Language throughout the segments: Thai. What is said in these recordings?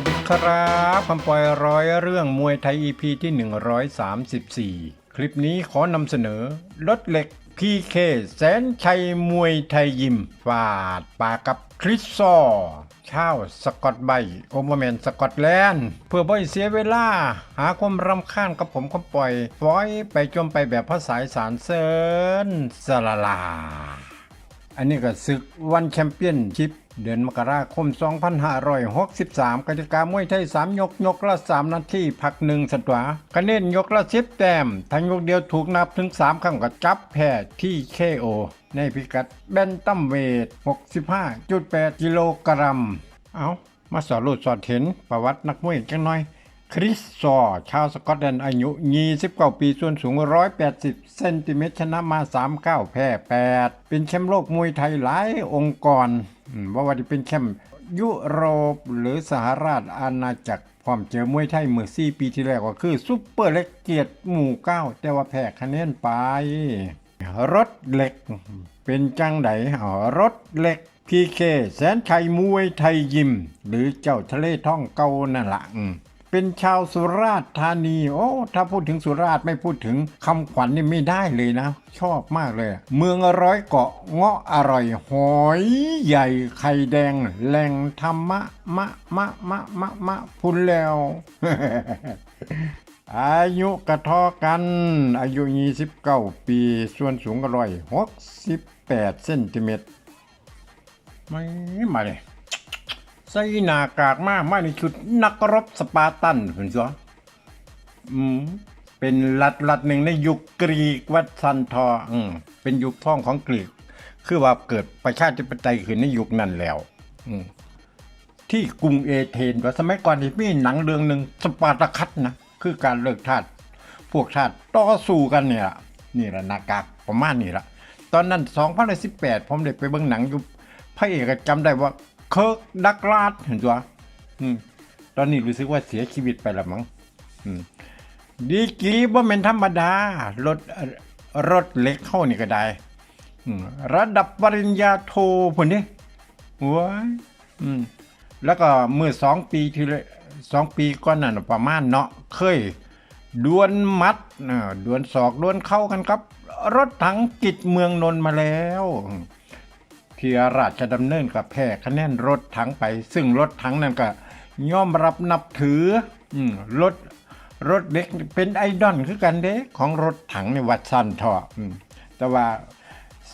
วัสดีครับคำปล่อยร้อยเรื่องมวยไทย EP ที่ 134 คลิปนี้ขอนำเสนอรถเหล็ก PK แสนชัยมวยไทยยิมฟาดปากกับคริสซอร์ชาวสกอตไบโอเมนสกอตแลนด์ เพื่อบ่ให้เสียเวลา หาความรำคาญกับผมก็ปล่อยปล่อยไปจมไปแบบภาษาสารเซินสลาลา อันนี้ก็ศึกวันแชมเปี้ยนชิพ เดือนมกราคม 2563กติกามวยไทย 3 ยกยกละ 3 นาทีพักหนึ่งสตวาคะแนนยกละ 10 แต้ม ทั้งยกเดียวถูกนับถึง 3 ครั้งกับจับแพ้ที่ KO ในพิกัดแบนตัมเวท 65.8 กิโลกรัม เอามาสอนรูดสอนเห็นประวัตินักมวยจังหน่อย คริสซอร์ชาวสกอตแลนด์อายุ 29 ปี ส่วนสูง 180 เซนติเมตร ชนะมา 39 แพ้ 8 เป็นแชมป์โลกมวยไทยหลายองค์กรว่าว่าจะเป็นแชมป์ยุโรปหรือสหราชอาณาจักรพร้อมเจอมวยไทยเมื่อ4ปีที่แล้วก็คือซุปเปอร์เล็กเกียรติหมู่ 9 แต่ว่าแพ้คะแนนไป รถเหล็ก เป็นจังไดอ๋อรถเหล็กพีเคแสนชัยมวยไทยยิม หรือเจ้าทะเลท่องเก่านั่นละอืม เป็นชาวสุราษฎร์ธานี โอ้ ถ้าพูดถึงสุราษฎร์ไม่พูดถึงคำขวัญนี่ไม่ได้เลยนะ ชอบมากเลย เมืองร้อยเกาะเงาะอร่อย หอยใหญ่ไข่แดง แหล่งธรรมะมะมะมะมะมะพุนแล้วอายุกระทอกัน อายุ 29 ปี ส่วนสูงก็ร้อย68เซนติเมตรไม่มาเลย ใส่หน้ากากมากมาในชุดนักรบสปาร์ตันเห็นซัอืมเป็นรัฐรัฐหนึ่งในยุคกรีกวัดซันทออืมเป็นยุคท่องของกรีก คือว่าเกิดประชาธิปไตยขึ้นในยุคนั้นแล้ว อืมที่กรุงเอเธนว่าสมัยก่อนที่มีหนังเรื่องหนึ่งสปาร์ตาคัสนะคือการเลิกทาสพวกชาติต่อสู้กันเนี่ยนี่แหละหนากากประมาณนี้ละตอนนั้น2018ผมได้ไปเบิ่งหนังอยู่พระเอกจำได้ว่า เคิร์กดักลาดเห็นตัวอืมตอนนี้รู้สึกว่าเสียชีวิตไปแล้วมั้งดีกีบ่แม่นธรรมดารถรถเล็กเข้านี่ก็ได้ระดับปริญญาโทพุ่นนี่ว้ายแล้วก็เมื่อสองปีที่สองปีก่อนน่ะประมาณเนาะเคยดวลมัดดวลศอกดวลเข้ากันครับ รถถังกิจเมืองนนท์มาแล้ว ที่ราชดำเนินกับแพ้คะแนนรถถังไป ซึ่งรถถังนั่นก็ย่อมรับนับถืออืรถรถเด็กเป็นไอดอลคือกันเด้ของรถถังในวัดสันทออแต่ว่า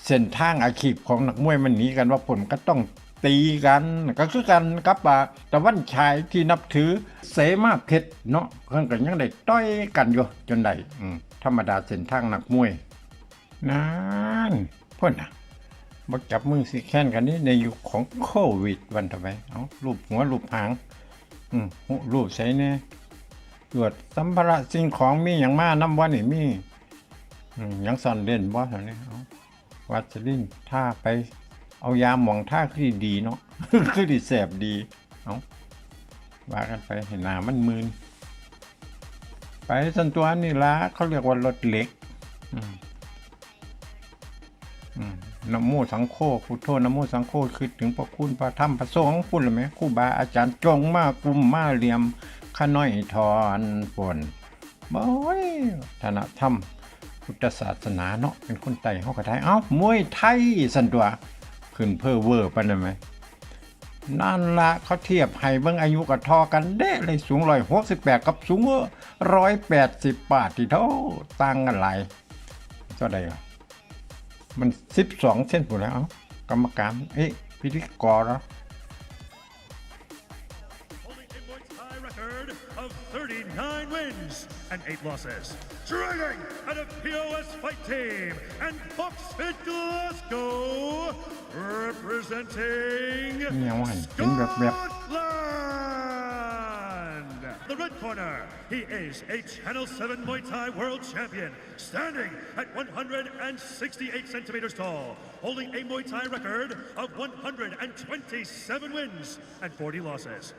เส้นทางอาชีพของนักมวยมันหนีกันว่าผลก็ต้องตีกันก็คือกันกับอ่าตะวันชายที่นับถือเสมาเพชรเนาะเพิ่นก็ยังได้ต้อยกันอยู่จนได้ธรรมดาเส้นทางนักมวยนั่นพ่นนะ บ่จับมือสิแค้นกันนี่ในยุคของโควิดวันทำไมเอารูปหัวรูปหาง อืมรูปใส่แน่ตรวจสัมภาระสิ่งของมีอย่างมาน้ำวันนี่มีอืมหยังซ่อนเล่นบ่เท่านี้เอาวัสลินท่าไป เอายาหมองท่าคือดีเนาะคือดีแสบดีเอาว่ากันไปเห็นหนามันมืนไปสันตัวนี่ละเขาเรียกว่ารถเล็ก อืม นะโมสังโฆพุทโธนะโมสังโฆคือถึงพระคุณพระธรรมพระสงฆ์พูดเลยไหมครูบาอาจารย์จงมากลุ่มมาเหลี่ยมข้าน้อยทอนปนบ่อยธนธรรมพุทธศาสนาเนาะเป็นคนไต่เฮาก็ได้เอ้ามวยไทยสันตัวขึ้นเพ้อเวอร์ปานนั้นไหมนั่นละเขาเทียบให้เบิ่งอายุกับทอกันเด้เลยสูง168กับสูง180บบาทที่เท่าต่างกันหลายเท่าใดอะ มัน12เส้นพุ่นแล้วเอ้ากรรมการเอ๊ะพิธีกรเหรอ holding a Muay Thai record of 39 wins and 8 losses. Training at a POS fight team and Foxfit Glasgow, representing เ red corner, he is a Channel 7 Muay Thai world champion, standing at 168 centimeters tall, holding a Muay Thai record of 127 wins and 40 losses.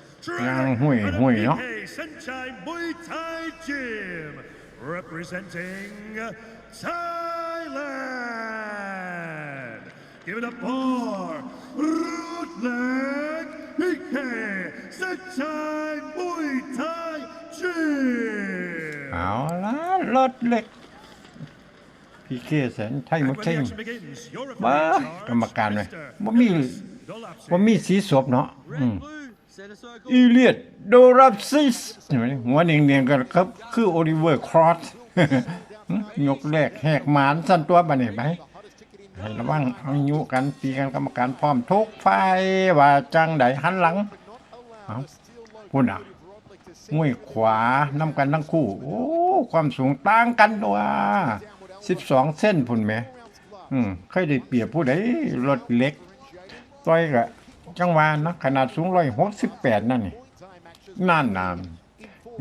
Hui, at a. PK Senchai Muay Thai Gym, representing Thailand. Give it up for Rutland PK time Muay Thai. เอาละรถเล็ก พี่เคแสนไทย And มุ when เช the ง action begins, your บ้า referee in กรรม charge, การเลย Mr. บ่มี Nicholas Dolapsy. บ่มีสีศพเนาะอืม Blue, center circle. อีเลียดโดรับซิสเห็นไหมหัวเนียงๆกันครับ คือโอลิเวอร์ครอสยกแรกแหกหมานสั่นตัวบัดนี้ไปให้ระวังเอายุกันตีกันกรรมการพร้อมทุกฝ่ายว่าจังไดหันหลังเอาพุ่นอะ มวยขวานำกันทั้งคู่ โอ้ ความสูงต่างกันตัว12เส้นพุ่นแหม อืมเคยได้เปรียบผู้ใดรถเล็กต่อยกะจังหวะนะขนาดสูงร้อยหกสิบแปดนั่นนี่นั่นนาม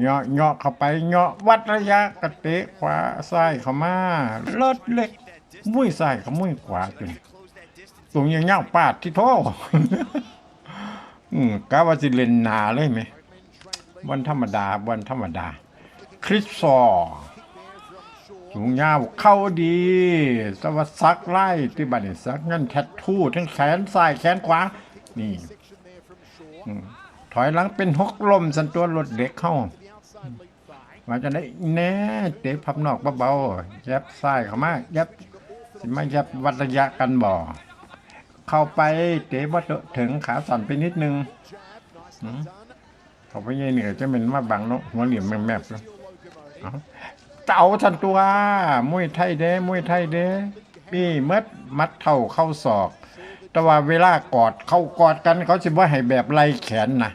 เหาะเหาะเข้าไปเหาะวัดระยะกระเตะขวาซ้ายเข้ามารถเล็กมุ้ยซ้ายกับมุ้ยขวาจนตรงยังเงาปาดที่โทอืมกะว่าสิเล่นหนาเลยไหม วันธรรมดาวันธรรมดา คริสซอร์สูงยาวเข้าดี สวัสดิ์ซักไล่ที่บันี้ซักเงินแทททูทั้งแขนซ้ายแขนขวา นี่ถอยหลังเป็นหกลมสันตัวรถเด็กเข้ามาจะได้แน่เตะพับนอกเบาๆยับซ้ายเข้ามายับสิมายับวัดระยะกันบ่เข้าไปเตะวัดถึงขาสั่นไปนิดนึง อืมเขาไปยัยเหนือจะเป็นมาบังเนาะหัวเหลี่ยมแมบแล้วเอาเต่าทันตัวมวยไทยเด้มวยไทยเด้นี่เมัดมัดเท่าเข้าศอก แต่ว่าเวลากอดเข้ากอดกัน เขาสิว่าให้แบบไล่แขนนะ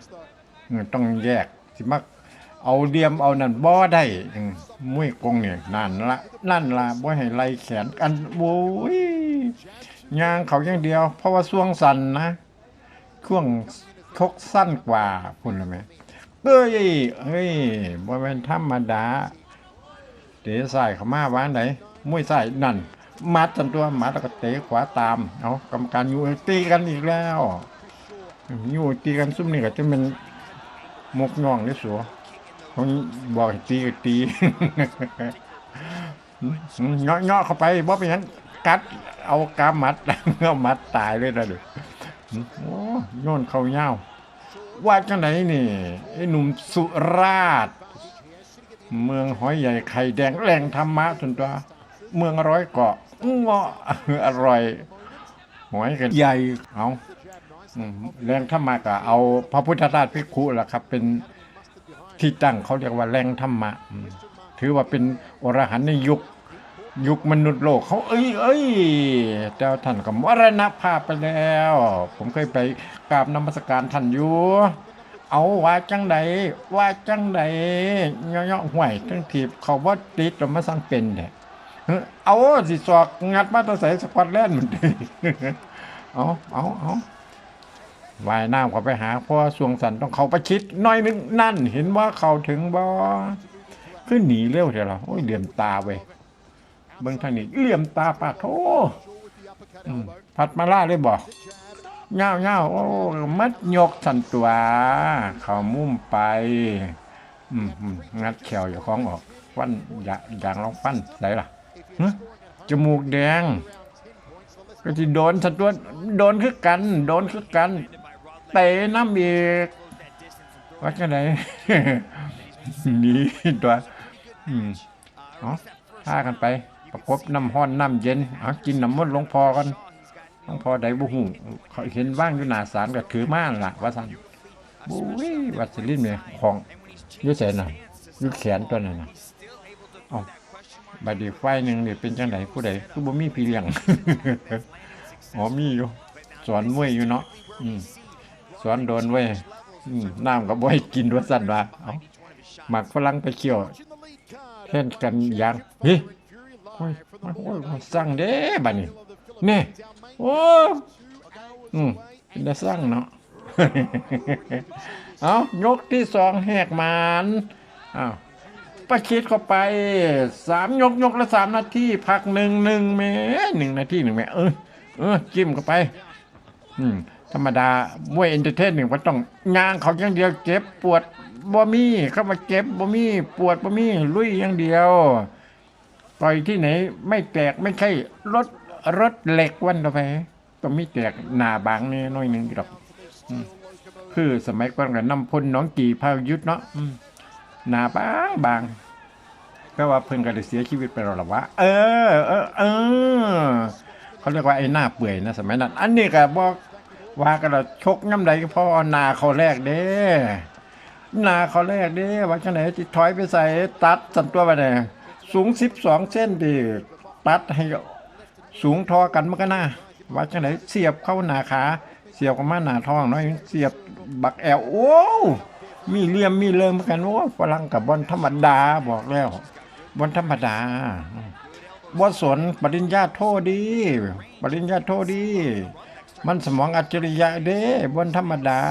ต้องแยกสิมักเอาเดียมเอานั่นบ่ได้มมวยกงเนี่ยนั่นละนั่นละบ่ให้ไล่แขนกันโว้ยยางเขาอย่างเดียว เพราะว่าช่วงสั้นนะช่วงชกสั้นกว่าคุณรู้ไหม เอ้ยเอ้ยบ่เป็นธรรมดาเตะใส่เขามาวางไหนมวยใส่นั่น มัดจนตัวมัดแล้วก็เตะขวาตาม เอากรรมการอยู่ตีกันอีกแล้วอยู่ตีกันซุ่มนี่ก็จะเป็นมกย่องนี่สัวเขาบอกตีก็ตีเงาะเงาะเข้าไปบ่เป็นหยังกัดเอากามมัดเอามัดตายเลยนะเดูโอ้โยนเข้าเงา ว่าจังไหนนี่ไอ้หนุ่มสุราษฎร์เมืองหอยใหญ่ไข่แดงแหล่งธรรมะส่วนตัวเมืองร้อยเกาะเงาะอร่อยหอยกันใหญ่เอาอืมแรงธรรมะก็เอาพระพุทธราชพิคุล่ะครับ เป็นที่ตั้งเขาเรียกว่าแรงธรรมะอืมถือว่าเป็นอรหันต์ในยุค ยุคมนุษย์โลกเขาเอ้ยเอ้ยแต่ว่าท่านก็มรณภาพไปแล้ว ผมเคยไปกราบนมัสการท่านอยู่เอาว่าจังใดว่าจังใดเงาะๆห่วยทั้งทีบเขาว่าติดแล้วมาสั่งเป็นแท้เอ้อเอาสิสอกงัดมาตะใส่สกอตแลนด์มันดิเอาเอาเอาวายน้ำเขาไปหาเพราะว่าสวงสันต้องเขาประชิดน้อยนึงนั่น เห็นว่าเขาถึงบ่ขึ้นหนีเร็วเดี๋ยวเราโอ้ยเหลี่ยมตาเว้ย เบิ่งทางนี้เหลี่ยมตาปาโทอืมพัดมาล่าเลยบ่เงาเงาโอ้ มัดยกสันตัว เขามุ่มไปอืงัดแขวอย่าคล้องออกฟันอย่าอย่างลองฟันไหนล่ะจมูกแดง ก็ที่โดนสันตัวโดนคือกัน โดนคือกันเตะน้ำอีกว่าจะไหนหนีตัวอืมเอาท่ากันไป ประกบน้ำห้อนน้ำเย็นเอากินน้ำมันต์หลวงพอกันหลวงพ่อใดบุหูเขาเห็นว่างอยู่หนาศาลก็ถือมาละว่าสันบุ้ยวัดสลินเนี่ยของยุ่เสนน่ะยุ่แขนตัวนั้นน่ะเอ้าบัดดีไฟหนึ่งเนี่ยเป็นจังไดผู้ใดคือบ่มีพี่เลี้ยงอ๋อมีอยู่สอนมวยอยู่เนาะอืมสอนโดนไว้ยน้ำก็บ่ให้กินว่าสั่นว่าเอาหมักฝรั่งไปเคี่ยวเท่นกันยางเฮ้ โอ้ยโอ้ยโอ้ยสั่งเด้บัดนี้นี่โอ้อืมเป็นได้สร้างเนาะเอายกที่สองแหกหมานอ้าวประคิดเข้าไปสามยกยกละสามนาทีพักหนึ่งหนึ่งเมหนึ่งนาทีหนึ่งเมเออเออจิ้มเข้าไป อืมธรรมดามวยเอนเตอร์เทนหนึ่งมันต้องงางเขาอย่างเดียวเจ็บปวดบ่มีเข้ามาเจ็บบ่มีปวดบ่มีลุยอย่างเดียว ต่อยที่ไหนไม่แตกไม่ใช่รถรถเหล็กวันต่อไปต้องมีแตกหนาบางนี่น้อยหนึ่งดอกคือสมัยก่อนกับน้ำพ่นน้องกีพายุทธเนาะหนาบางบางก็ว่าเพิ่นก็ได้เสียชีวิตไปแล้วล่ะวะเออเออเออเขาเรียกว่าไอ้หน้าเปื่อยนะสมัยนั้น อันนี้ก็บอกว่ากันละชกย่ำใดก็พอหนาเขาแรกเด้หนาเขาแรกเด้ว่าจังไหนที่ถอยไปใส่ตัดสันตัวไปเนี่ย สูงสิบสองเส้นดิตัดให้สูงทอกันมันก็น่าว่าจังไหนเสียบเข้าหนาขา เสียบกับมาหนาท้องน้อยเสียบบักแอลโอ้มีเลี่ยมมีเลิมเมือกันโอ้ฝรั่งกับบอลธรรมดาบอกแล้วบอลธรรมดาบ่สนปริญญาโทดี ปริญญาโทดี มันสมองอัจฉริยะเด้บนธรรมดา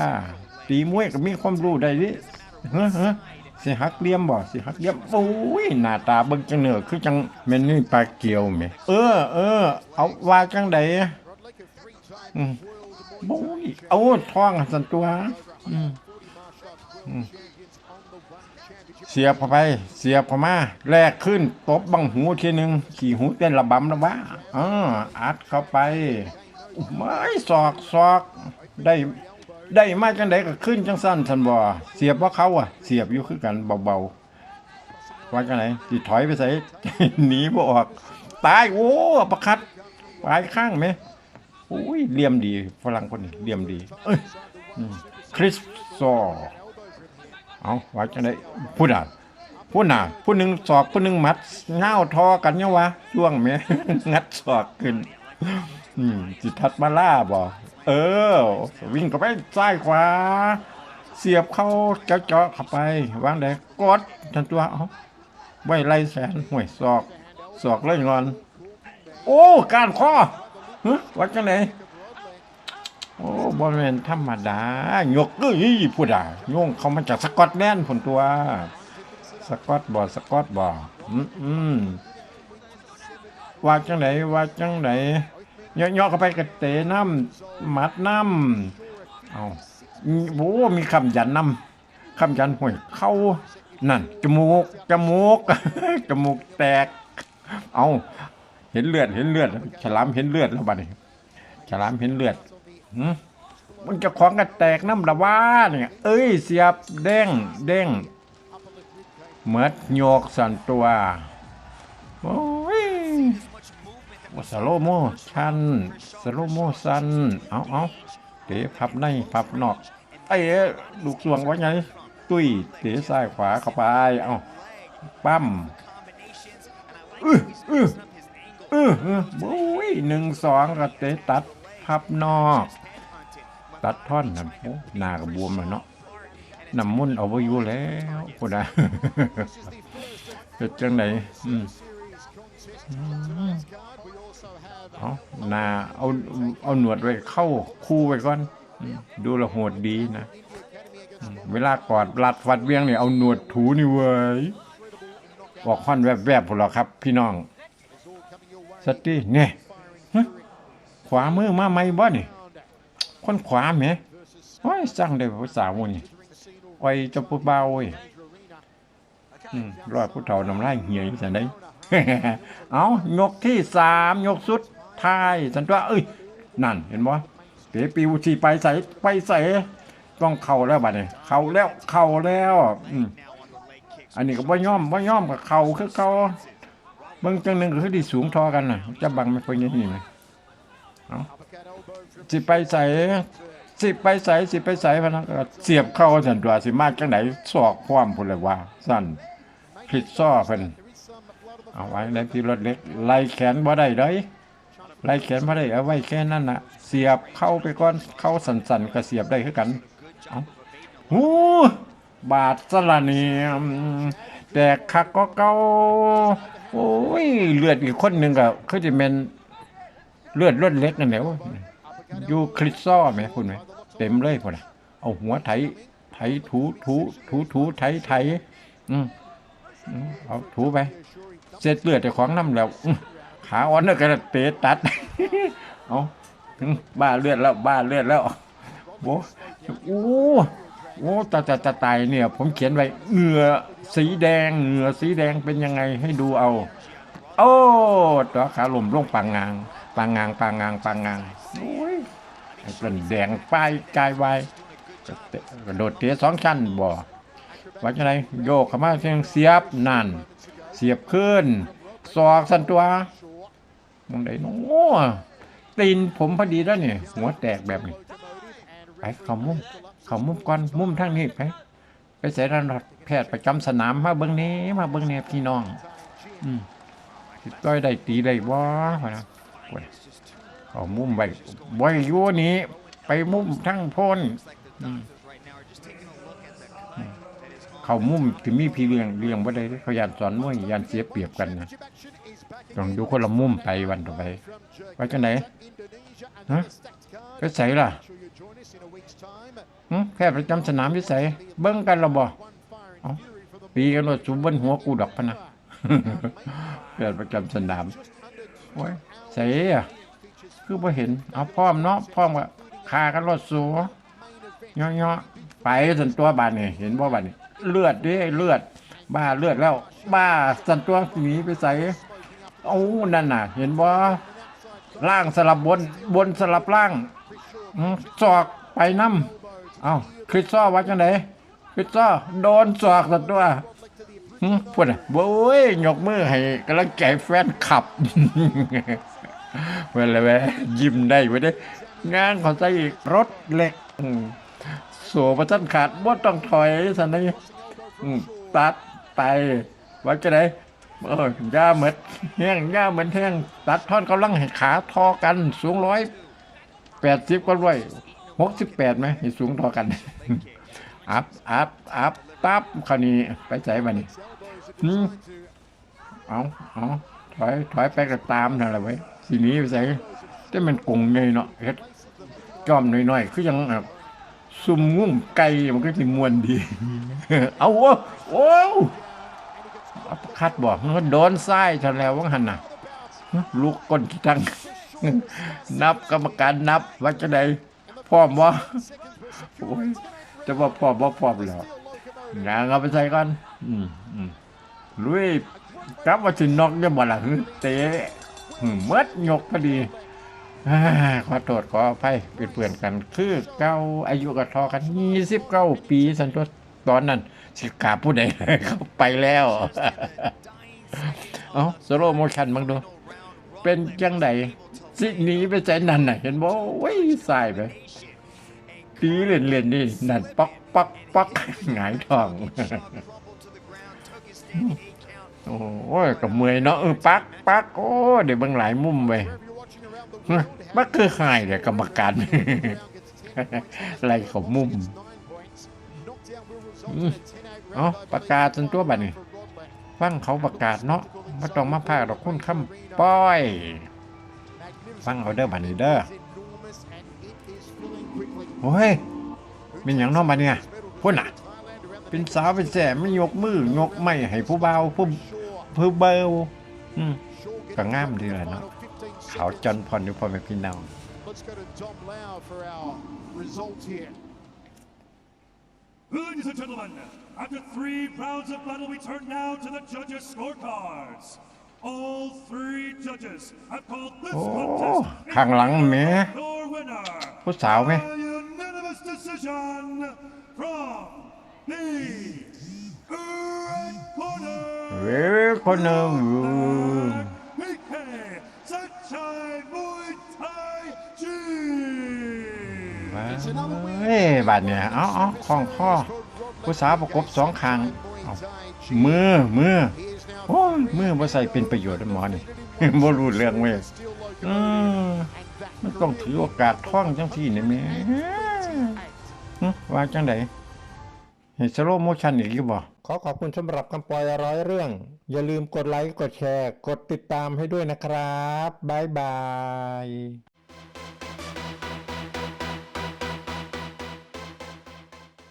ตีมวยก็มีความรู้ได้ดิเฮ้อ สิหักเลี่ยมบ่สิหักเลี่ยมโอ้ยหน้าตาเบิ่งจังเหนือคือจังแม่นนี่ปลาเกียวแหมเออเออเอาว่าจังไดอืมโอ้ยเอาท้องสันตัวอืมอืมเสียบเข้าไป เสียบเข้ามาแลกขึ้นตบบังหูทีหนึ่งขี่หูเต้นระบำระบ้าเอออัดเข้าไปไม่ศอกศอกได้ ได้มาจังไดก็ขึ้นจังสั้นทันบ่เสียบว่าเขาอะ เสียบอยู่คือกันเบาๆว่าจังไหนสิถอยไปใส่ หนีบ่ออก ตายโอ้ประคัดปลายข้างไหมโอ้ยเลี่ยมดีฝรั่งคนนี้เลี่ยมดี เอ้ยคริสซอเอาว่าจังไดพูดอะพูดน่ะผู้หนึ่งศอกผู้หนึ่งมัดเง้าวทอกันเนี่ยวะช่วงแม่งัดศอกขึ้น อืมจิตทัดมาล่าบ่เออ วิ่งเข้าไปซ้ายขวา เสียบเข้าเจาะเจาะเข้าไป วางได้กดทันตัวเอาไว้ไล่แสนห่วยศอกศอกเลยงอน โอ้การข้อฮะว่าจังไดโอ้บอลแมนธรรมดายกเอ้ยพูดอะโยงเขามาจากสกอตแลนด์ผลตัว สกอตบอสกอตบออืมอืม ว่าจังไหนว่าจังไหนย่อย่อเข้าไปกระเตะน้ำหมัดน้ำเอาโอ้มีคำยันน้ำคำยันห่วยเข้านั่นจมูกจมูกจมูกแตก เอาเห็นเลือดเห็นเลือด ฉลามเห็นเลือดแล้วบัดนี้ฉลามเห็นเลือดมันจะของกันแตกน้ำละว่าเนี่ยเอ้ยเสียบเด้งเด้งเหมือดโยกสันตัวโอ้ สโลโมชันสโลโมซันเอาเอาเตะพับในพับนอกไอ้ลูกสวงไว้ไงตุ้ยเตะซ้ายขวาเข้าไปเอาปั้มอื้ออื้อเออเออโอ้ยหนึ่งสองก็เตะตัดพับนอก ตัดท่อนนะโอ้หน้ากับบวมแล้วเนาะน้ำมุ่นเอาไว้อยู่แล้วพูดนะเป็นจังไหนอืม เอานาเอาเอาหนวดไว้เข้าคู่ไว้ก่อน ดูลวโหดดีนะ เวลากอดรัดฟัดเวียงเนี่ยเอาหนวดถูนี่เว้ยออกค่อนแวบๆพวกเราครับ พี่น้องสติเนี่ยขวามือมาไม่บ่นี่คนขวาแหมโอ้ยสร้างได้ภาษาโมนี่ไอ้จะผู้เบาเว้ยรอดผู้เฒ่าน้ำลายเหี่ยอยู่สันได้เอายกที่สามยกสุด ท้ายสันตัวเอ้ยนั่นเห็นบ่เตะปิวชีไปใส่ไปใส่ต้องเข่าแล้วบัดนี้เข่าแล้วเข่าแล้วอืมอันนี้ก็บ่ย่อมบ่ย่อมกับเข่าคือเก่าเบิ่งจังหนึ่งคือที่สูงทอกันน่ะจะบังไม่ค่อยเงี้ยนี่ไหมเอาสิไปใส่สิไปใส่สิไปใส่พนักเสียบเข้าสันตัวสิมาจังไหนศอกความพุ่นเลยว่าสั้นพลิดซ้อเพิ่นเอาไว้ในที่รถเล็กไล่แขนบ่ได้เลย ไล่แขนบ่ได้เอาไว้แค่นั้นนะเสียบเข้าไปก่อนเข้าสันๆก็เสียบได้คือกันเอาหูบาดสละเนียมแต่คักก็เก่าโอ้ยเลือดอีกคนหนึ่งก็คือจะเป็นเลือดล้นเล็กนั่นแหละวะอยู่คริสซ้อไหมคุณไหมเต็มเลยพุ่นน่ะเอาหัวไถไถถูถูถูถูไถไถอืมอืมเอาถูไปเสร็จเลือดแต่ของน้ำแล้วอื ขาอ่อนแล้วก็เตะตัด เอาอืมบ้าเลือดแล้วบ้าเลือดแล้วโอ้โอ้โอ้ตาตาตาตายเนี่ย ผมเขียนไว้เหงื่อสีแดงเหงื่อสีแดงเป็นยังไงให้ดูเอา โอ้ตัวขาลมลงปางงางปางงางปางงางปางงางโอ้ยเป็นแดงป้ายกายวายกระโดดเตะสองชั้นบ่ว่าจังไดโยกเข้ามาเสียงเสียบนั่นเสียบขึ้นศอกสันตัว มองได้น้อตีนผมพอดีแล้วนี่หัวแตกแบบนี้ไปเขามุ่มเขามุ่มก่อนมุ่มทางนี้ไปไปใส่ระดับแพทย์ประจำสนามมาเบิ่งนี้มาเบิ่งแหน่พี่น้อง อืมสิต้อยได้ตีได้บ่พะนะโอ้ยเข้ามุ่มไว้บ่ให้ยู่นี้ ไปมุ่มทั้งพ้นอืมเขามุ่มถึงมีพี่เลี้ยงเลี้ยงบ่ได้เด้อเขายานสอนมวยยานเสียเปรียบกันนะ ต้องดูคนละมุมไปวันต่อไปว่าจังไดฮะไปใส่ล่ะหึแพทย์ประจำสนามวิสัยเบิ้งกันและบ่เอ้าปีกันว่าสุบบนหัวกูดอกพะนะแพทย์ประจำสนามโอ้ยใส่อะคือบ่เห็นเอาพร้อมเนาะพร้อมกับคากันรถสูเนาะๆไปสันตัวบานนี่เห็นบ่บานนี่เลือดเด้เลือด บ้าเลือดแล้ว บ้าสันตัวหนีไปใส่ เอ้นั่นน่ะ เห็นบ่ล่างสลับบนบนสลับล่างอืมศอกไปน้ำเอาคริสซ้อว่าจังไดคริสซ้อโดนศอกสัตว์ตัวพูดอะโว้ยยกมือให้กำลังใจแฟนขับเวลาแวะยิ้มได้ไว้ได้งานเขาใส่อีกรถเหล็กอืมโสประจันขาดบ่ต้องถอยสันนี่ตัดไปว่าจะได้ เออย่าเหมือนแห้งย่าเหมือนแห้งตัดท่อนกำลังให้ขาทอกัน สูงร้อยแปดสิบก็ร้อยหกสิบแปดไหมให้สูงท่ากัน อัพอัพอัพตับคราวนี้ไปใส่มานี่อืมเอาเอาถอยถอยไปก็ตามนั่นแหละไว้ทีนี้ไปใส่แต่มันกงไงเนาะเฮ็ดจอมหน่อยๆคือยังแบบซุ่มงุ่มไก่มันก็สิมวนดี เอาโอ้โอ้ คัดบอกมันโดนไส้ทะแล้ววังหันน่ะลูกก้นขี้ตังนับกรรมการนับว่าจะได้พร้อมวะโอ้ยจะว่าพร้อมว่าพร้อมแล้วงานเอาไปใส่ก่อนอืมอืมลุยกลับมาถึงนอกเนี่ยบ่ละหึเตะหึเมดยกพอดีอ่าขอโทษขออภัยเป็นเพื่อนกัน คือเก้าอายุกับทอกันยี่สิบเก้าปีสันตัว ตอนนั้นสิกล้าผู้ใดเข้าไปแล้ว เอาสโลโมชันบ้างดู เป็นจังไดสิหนีไปใจนั่นน่ะ เห็นบ่โอ้ยสายไปตีเล่นเล่นๆนี่นั่นปักปักปักหงายท้องโอ้ยกับเมื่อยเนาะเออปักปักโอ้เดี๋ยวเบางหลายมุมไปมันคือหายเลยกรรมการอะไรของมุม อืมเอาประกาศจนตัวบัดนี้ฟังเขาประกาศเนาะม่ต้องมาพากดอกคุณคำป้อยฟังเอาเด้อบัดนี้เด้อโอ้ยเป็นอย่างน้องบัดเนี่ยพุ่นน่ะ เป็นสาวเป็นแสไม่ยกมือยกไม่ให้ผู้เบาผู้ผู้เบาอืมก็ง่ามดีแหละเนาะขาวจนพรอยู่พอแม่พี่น้อง Ladies and gentlemen, after three rounds of battle, we turn now to the judges' scorecards. All three judges have called this โอ้ contest ข้างหลังแหม่ your winner ผู้สาวไหม by unanimous decision from the red corner. เว้ยคนหนึ่ง PK Sunshine Muay เฮ้ยบาดเนี่ยเอาเอาคล้องข้อผู้สาวประกบสองข้างเอามือมือโอ้มือบ่ใส่เป็นประโยชน์นะหมอนี่บ่รู้เรื่องเว้ยอืมมันต้องถือโอกาสท่องจังที่นี่แม่ว่าจังไดเห็นสโลโมชันอีกหรือบ่ขอขอบคุณสำหรับคำปล่อยร้อยเรื่อง อย่าลืมกดไลค์ กดแชร์ กดติดตามให้ด้วยนะครับ บ๊ายบาย